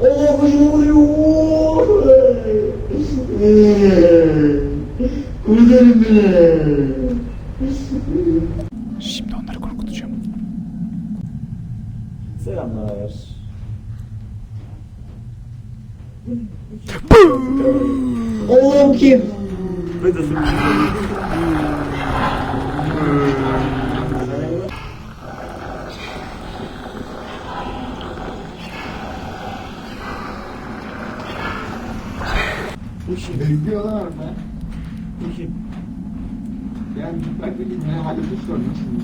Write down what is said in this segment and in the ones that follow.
Allah başım vuruyor. Kurtarın beni. Şimdi onları korkutacağım. Selamlar. Allah'ım kim? İşim. Bekliyorlar orada. İşim. Yani dikkatli gitmeye halinde sormuşsunuz.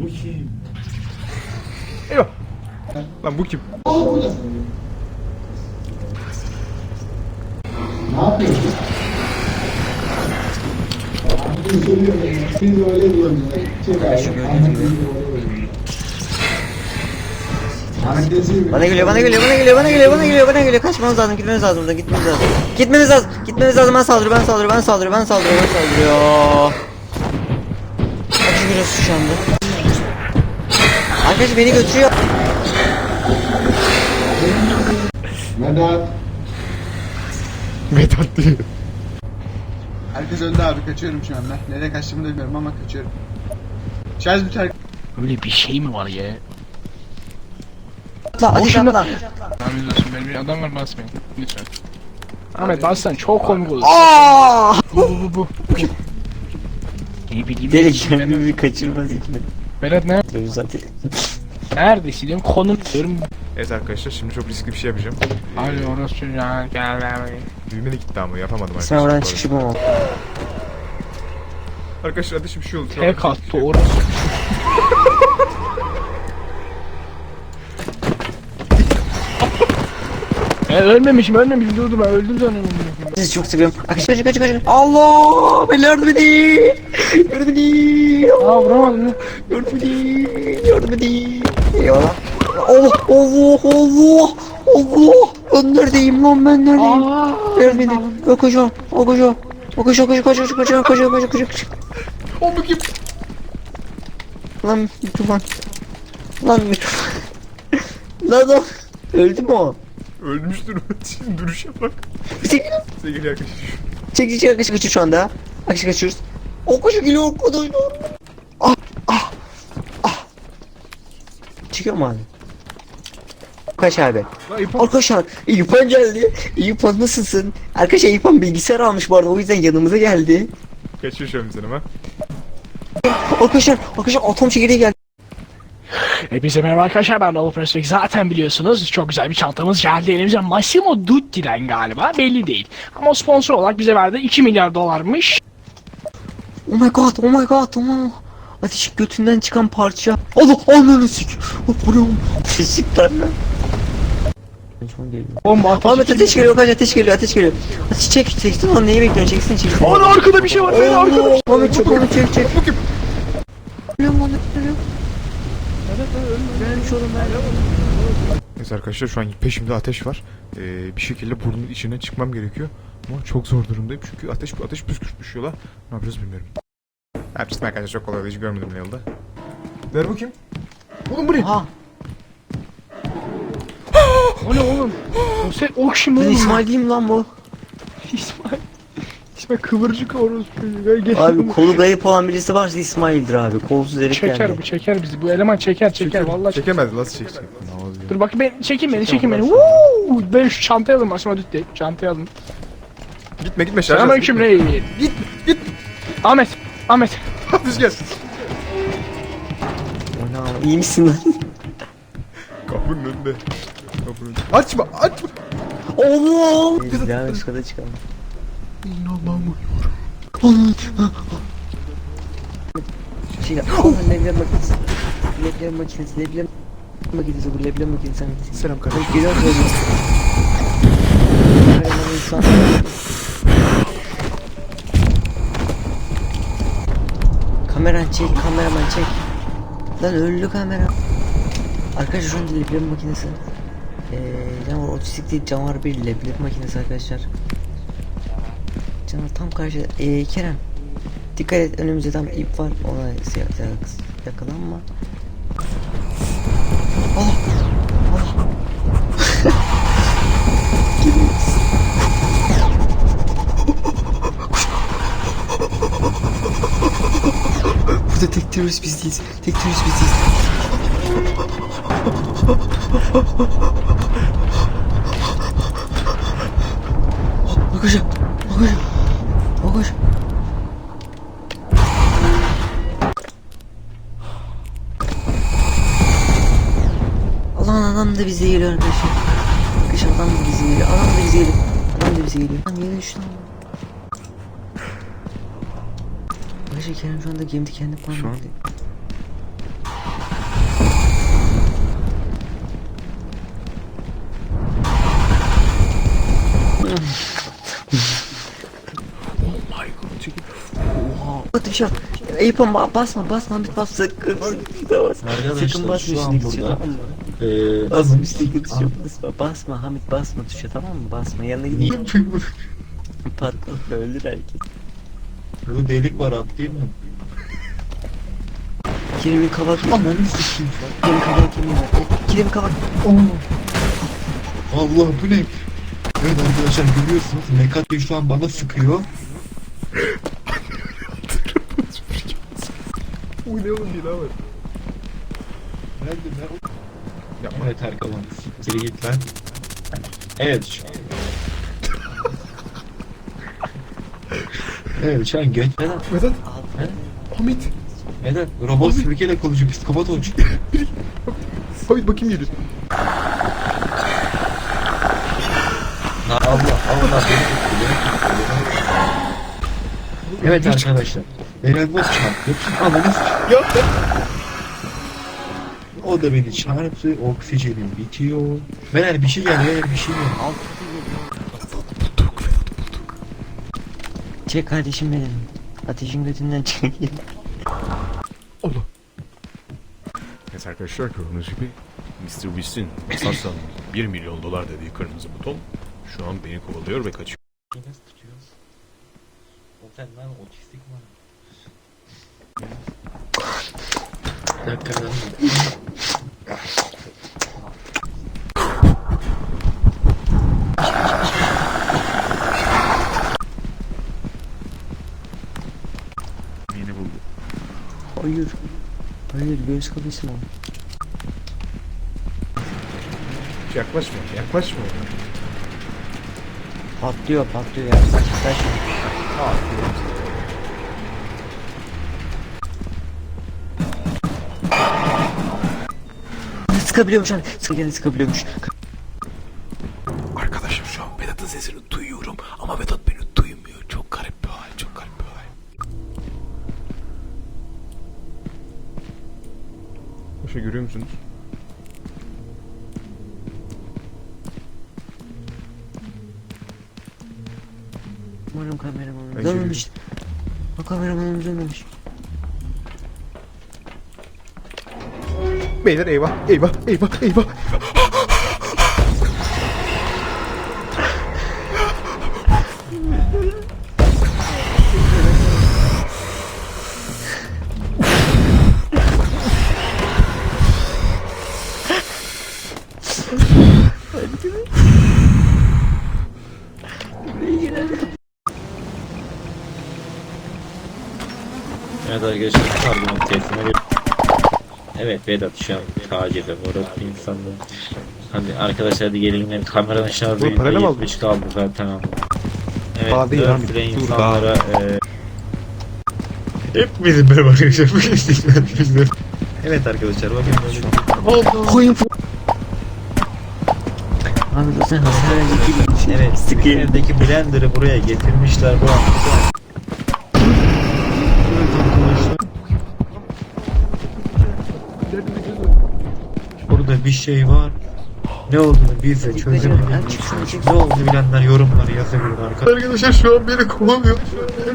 Bu kim? Yok. Lan bu kim? Oh, bu da. Ne yapıyorsun? Biz öyle diyoruz. Çek abi. Anlatayım. Bana geliyor, bana geliyor, bana geliyor, bana geliyor, bana geliyor, bana geliyor. Kaçmamız lazım, gitmemiz lazım buradan, gitmemiz lazım. Gitmemiz lazım, gitmemiz lazım. Ben saldırıyor, ben saldırıyor, ben saldırıyor, ben saldırıyor, ben saldırıyor. Kaçıyoruz şu anda. Arkadaş beni götürüyor. Vedat. Vedat diyor. Herkes öldü abi kaçıyorum şu anda. Nereye kaçtığımı da bilmiyorum ama kaçıyorum. Şarj biter. Öyle bir şey mi var ya? Atla, Boşuna- atla. Ahmet olsun benim bir adam var basmayın. Lütfen. Ahmet bassan çok komik olur. Bu bu bu bu. İyi bileyim. Deli kendimi kaçırmaz içine. Berat ne? Zaten. Neredesin? Diyorum konum diyorum. Evet arkadaşlar şimdi çok riskli bir şey yapacağım. Alo orası çocuğa gel gel. Düğmeni gitti ama yapamadım İsmail buradan arkadaşlar. çıkış yapamam. Arkadaşlar ateşim bir şey oldu. şu an. Tek attı orası. E ölmemişim ölmemişim dur dur ben öldüm sanıyorum. Sizi çok seviyorum. Kaç kaç kaç kaç. Allah! Beni yardım edin! Yardım edin! Aa vuramadım ya. Yardım edin! Yardım edin! Eyvallah. Allah! Allah! Allah! Allah! Ben neredeyim lan ben neredeyim? Yardım edin. Yok koşuyorum. O koşuyorum. O koşuyor koşuyor koşuyor koşuyor koşuyor koşuyor koşuyor koşuyor. O bu kim? Lan mikrofon. Lan mikrofon. Lan o. Öldü mü o? Ölmüştür. Şimdi duruşa bak. Çek Sevgili arkadaşlar. çek çek arkadaşı kaçıyor şu anda. Arkadaşı kaçıyoruz. O koşu geliyor o koşu. Ah ah ah. Çıkıyor mu abi? Kaç abi? Lan. Arkadaşlar İpan geldi. İpan nasılsın? Arkadaşlar İpan bilgisayar almış bu arada o yüzden yanımıza geldi. Kaçıyor şu an bizden ama. Arkadaşlar arkadaşlar atom çekirdeği geldi. Hepinize merhaba arkadaşlar ben Raul Presbek zaten biliyorsunuz çok güzel bir çantamız geldi elimize Massimo Dutti'den galiba belli değil ama sponsor olarak bize verdi 2 milyar dolarmış Oh my god, oh my god, oh Ateş götünden çıkan parça. Allah ananı sik. Oh bu ne oğlum? Sik lan. Bomba ateş Ahmet ateş geliyor, kaç ateş geliyor, ateş geliyor. Ateş çek, çeksin lan neyi bekliyorsun, çeksin çeksin. Aa arkada bir şey var ben arkada Oo, Ahmet çek onu çek çek. Ölüyorum onu, ölüyorum. Evet arkadaşlar şu an peşimde ateş var. Ee, bir şekilde burnun içine çıkmam gerekiyor. Ama çok zor durumdayım çünkü ateş ateş püskürt düşüyorlar. Ne yapacağız bilmiyorum. Ne yapacağız arkadaşlar çok kolay hiç görmedim bile yolda. Ver kim? Oğlum bu ne? Ha, O ne oğlum O sen o kim ben oğlum İsmail değil mi lan bu? İsmail İsmail kıvırcık orospu Gel gel Abi kolu kayıp olan birisi varsa İsmail'dir abi. Kolsuz herif Çeker geldi. bu çeker bizi bu eleman çeker çeker vallahi çeker. Nasıl çekecek? Ne oluyor? Dur bak ben çekin beni çekin beni Woo! Ben şu çantayı alın Massimo Dutti çantayı alın Gitme gitme şarj Selamünaleyküm rey Git git. Ahmet Ahmet. Ana, iyi misin lan? Kapının önünde. Kapının önünde. Açma açma. Biz devam et, çıkalım çıkalım. Şey, Allah'ım leblebi makinesi. Leblebi makinesi, leblebi makinesi, bu leblebi makinesi. Selam kardeşim. Geliyor böyle. Kahraman insan. Kameran çek, kameraman çek. Lan öldü kamera. Arkadaşlar şu an leblebi makinesi. Eee canavar otistik değil canavar bir leblebi makinesi arkadaşlar. Canım tam karşı ee, Kerem. Dikkat et önümüzde tam ip var. Ona yakalanma. Oh! Oh! Allah. Allah. Burada tek terörist biz değiliz. Tek terörist biz değiliz. Arkadaşlar. Arkadaşlar. Arkadaşlar. Allah'ın adam da bize geliyor arkadaşlar. Arkadaşlar adam da bize geliyor. Adam da bize geliyor. Adam da bize geliyor. Lan niye düştü lan? Arkadaşlar Kerem şu anda gemide kendi puanı Şu an- bekliyor. Hadi bir şey yap. Eyüp ama basma basma Hamit bas sakın. Sakın basma şimdi tuşa tamam mı? Basma tuşa basma basma Hamit basma tuşa tamam mı basma yanına gideyim. Pardon öldür herkes. Bu delik var atlayayım mı? Kerem'in kabak Ananı sikeyim Kerem kabak yemeği var. Kerem kabak. Allah bu ne? Evet arkadaşlar görüyorsunuz Mekati şu an bana sıkıyor. Bu ne oğlum daha var. Nerede ne? Yapma. Evet Erkan Siktir git lan. Evet şu an. Evet şu an geç. Vedat. Vedat. Vedat. Hamit. Neden? Robot sürükeyle konuşuyor psikopat olmuş. Hamit bakayım geliyor. Allah Allah beni tuttu beni tuttu. Evet arkadaşlar. Eren boz çarptı. Ananı s- O da beni çarptı. Oksijenim bitiyor. Beyler bir şey geliyor. Bir şey geliyor. Çek kardeşim benim. Ateşin götünden çekil. Allah. Evet arkadaşlar gördüğünüz gibi Mr. Beast'in Hasan 1 milyon dolar dediği kırmızı buton şu an beni kovalıyor ve kaçıyor. Otel lan otistik mi? Bir dakika lan. Yeni buldu. Hayır. Hayır göğüs kafesi o? Yaklaşma, yaklaşma. Patlıyor patlıyor ya. Saçma. Sıkabiliyormuş abi. Sıkabiliyor, sıkabiliyormuş. Arkadaşım şu an Vedat'ın sesini duyuyorum ama Vedat beni duymuyor. Çok garip bir olay, çok garip bir olay. Bu şey görüyor musunuz? Umarım kameramanımız Bence ölmemiş. O kameramanımız ölmemiş. Beyler eyvah, eyvah, eyvah, eyvah. Evet arkadaşlar pardon ediyorum. Evet Vedat şu an tacize uğradı bir insandı. Hadi arkadaşlar hadi gelelim yani kameranın şarjı Bu parayla mı aldın? %70 kaldı zaten ama. Evet Daha değil dört lan, lira dur insanlara e... Hepimizin merhaba arkadaşlar bugün istiklalimiz Evet arkadaşlar bakın böyle Koyun Abi zaten hasar. Evet Sıkayım. evdeki blender'ı buraya getirmişler bu an. Bir şey var. Ne olduğunu biz de çözemedik. Ne oldu bilenler yorumları yazabilir arkadaşlar. Arkadaşlar şu an beni kovalıyor.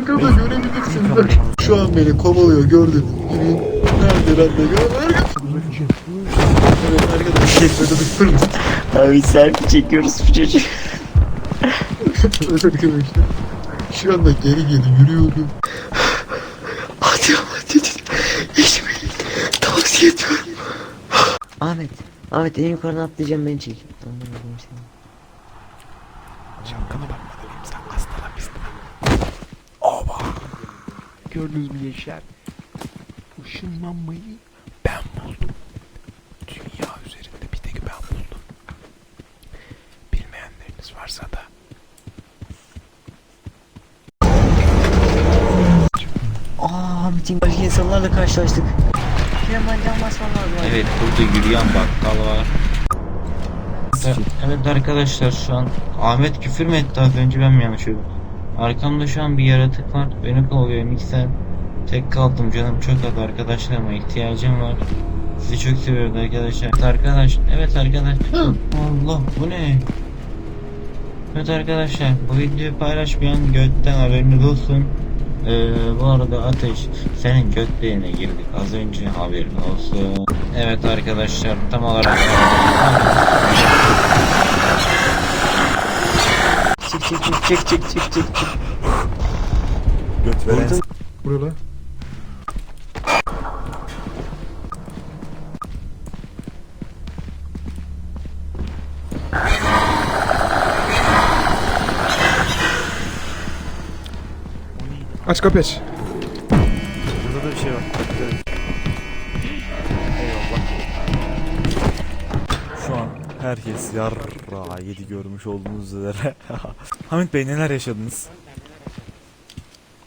Ekranda görebilirsiniz. Şu an beni kovalıyor gördünüz gibi. Nerede ben de görmedim. Evet arkadaşlar Vedat'ı kırmızı. Abi selfie çekiyoruz bu çocuk. Evet arkadaşlar. Şu anda geri geri yürüyorum. Hadi ama dedin. Geçmeyin. Tavsiye ediyorum. Ahmet. Ahmet en yukarıdan atlayacağım beni çek. Anlamadım seni. Şapkana bakma dedim sen hastala pis. Oba. Gördünüz mü gençler? Bu ışınlanmayı ben buldum. Dünya üzerinde bir tek ben buldum. Bilmeyenleriniz varsa da Aa Hamit'in başka insanlarla karşılaştık. Can basman lazım. Evet burada yürüyen bakkal var. Evet arkadaşlar şu an Ahmet küfür mü etti az önce ben mi yanlış duydum? Arkamda şu an bir yaratık var. Beni kovalıyor mikser. Tek kaldım canım çok az arkadaşlarıma ihtiyacım var. Sizi çok seviyoruz arkadaşlar. Evet arkadaş. Evet arkadaş. Allah bu ne? Evet arkadaşlar bu videoyu paylaşmayan götten haberiniz olsun. Ee, bu arada Ateş senin götleğine girdik az önce haberin olsun. Evet arkadaşlar tam olarak Çık çık çık çık çık çık çık. göt veren- Buraya lan. Aç kapıyı aç. Burada da bir şey var. Eyvallah. Şu an herkes yarra yedi görmüş olduğunuz üzere. Hamit Bey neler yaşadınız?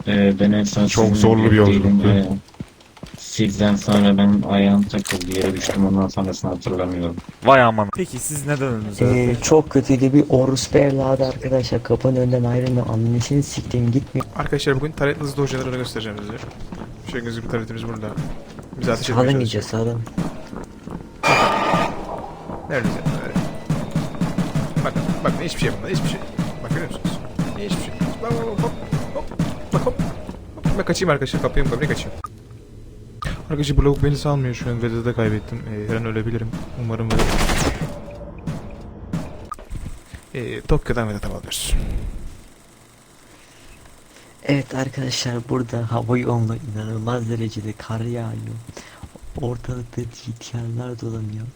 Ee, ben en son Çok zorlu bir birlikteydim. Ee, Sizden sonra ben ayağım takıldı yere düştüm ondan sonrasını hatırlamıyorum. Vay aman. Peki siz neden öldünüz? Ee, çok kötüydü bir orospu evladı arkadaşlar kapının önünden ayrılmıyor annesini siktim gitmiyor. Arkadaşlar bugün taret hızlı hocalarını göstereceğim size. Şöyle gözüküyor taretimiz burada. Bize ateş etmeye Sağdan gideceğiz sağdan. Nerede sen? Nerede? Bak, bak hiçbir şey bunda, hiçbir şey. Bak görüyor musunuz? Hiçbir şey. Bak, hop, hop, hop, bak hop. hop. Ben kaçayım arkadaşlar, kapıyım kapıyı kaçayım. Arkadaşlar bu lavuk beni salmıyor şu an, Vedat'ı kaybettim. Ee, her an ölebilirim. Umarım Vedat. Ee, Tokyo'dan Vedat'a bağlıyoruz. Evet arkadaşlar burada hava yoğunluğu inanılmaz derecede kar yağıyor. Ortalıkta GTR'lar dolanıyor.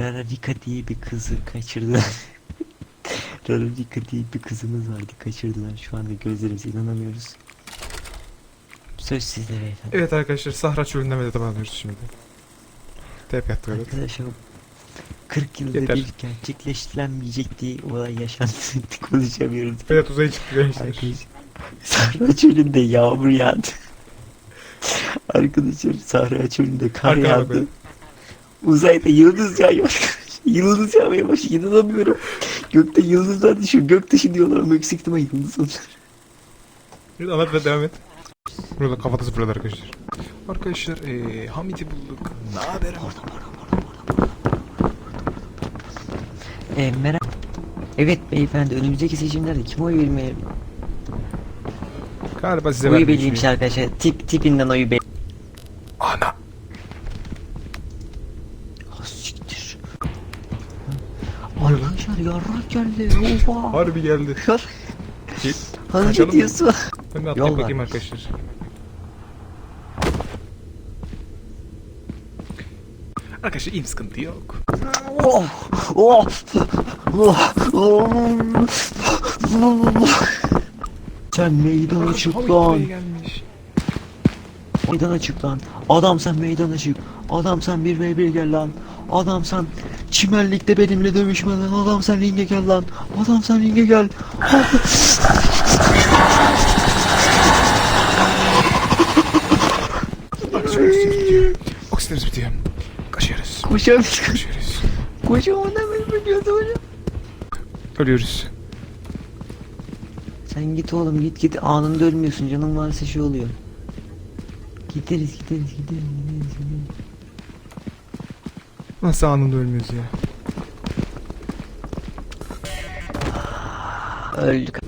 Rararika diye bir kızı kaçırdılar. Rararika diye bir kızımız vardı kaçırdılar. Şu anda gözlerimize inanamıyoruz. Söz sizde beyefendi. Evet arkadaşlar, Sahra Çölü'nden Vedat'a bağlıyoruz şimdi. Tep yattı Vedat. Arkadaşlar 40 yılda Yeter. bir gerçekleştirilmeyecek diye olay yaşandı. Konuşamıyoruz. Vedat uzaya çıktı gençler. Sahra çölünde yağmur yağdı. Arkadaşlar Sahra çölünde kar Arkana yağdı. bakın. Uzayda yıldız yağıyor. yıldız yağmaya başlıyor. İnanamıyorum. Gökte yıldızlar düşüyor. Göktaşı diyorlar ama yüksek ihtimal yıldız onlar. Evet, anlat ve devam et. Burada kafatası fırladı arkadaşlar. Arkadaşlar eee Hamit'i bulduk. Ne haber? E, merak... Evet beyefendi önümüzdeki seçimlerde kim oy vermeye... Galiba size Oyu belirlemiş düşünüyorum. arkadaşlar. Tip, tipinden oyu belli. Ana. Siktir. Arkadaşlar yarrak geldi. Oha. Harbi geldi. Git. Hani Kaçalım mı? diyorsun? Ben bir Yol atlayıp var. bakayım arkadaşlar. Arkadaşlar iyi sıkıntı yok. Sen meydana çık lan. Meydana çık lan. Adam sen meydana çık. Adam sen 1v1 gel lan. Adam sen çimenlikte benimle dövüşme lan. Adam sen ringe gel lan. Adam sen ringe gel. Oksijenimiz bitiyor. Oksijenimiz bitiyor. Kaçıyoruz. Koşamıyoruz. Kaçıyoruz. Koşamadan ben ölüyordum hocam. Ölüyoruz. Sen git oğlum git git anında ölmüyorsun canın varsa şey oluyor. Gideriz gideriz gideriz gideriz gideriz. Nasıl anında ölmüyoruz ya? Öldük.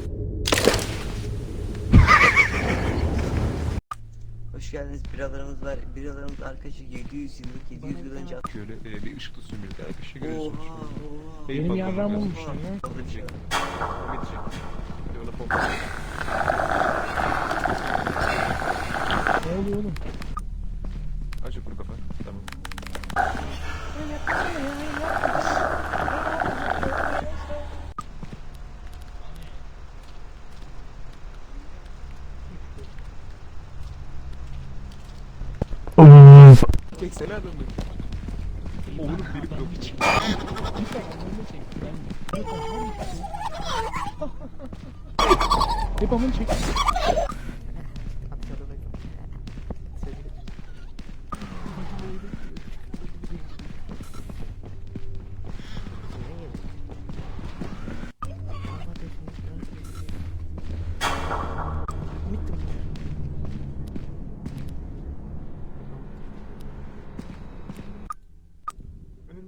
Hoş geldiniz biralarımız var. Biralarımız arkadaşlar 700 yıllık 700 yıl önce Şöyle e, bir ışık tutsun bir de arkadaşlar Oha görüyorsunuz. oha. Beyin Benim yarrağım lazım. olmuş lan ya. Bitecek. Bitecek. Bir de ona pompa. Ne oluyor oğlum? Acı kuru kafa. Tamam. Oo. Çeksene adamı. Oğlum benim Ben yok. bir çek. Lütfen adamı çek. Ben hep amını çek.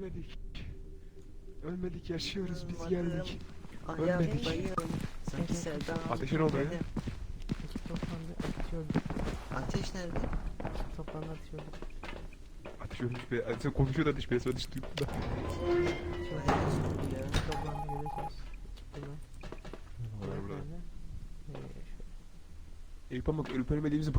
Ölmedik. Ölmedik yaşıyoruz biz geldik. Ölmedik. Sanki. Ateşin oldu ya. Ateş nerede? Ateş ölmüş be. Sen konuşuyor da ateş be. Sen ateş duydum da. Eyüp ama ölüp ölmediğimizi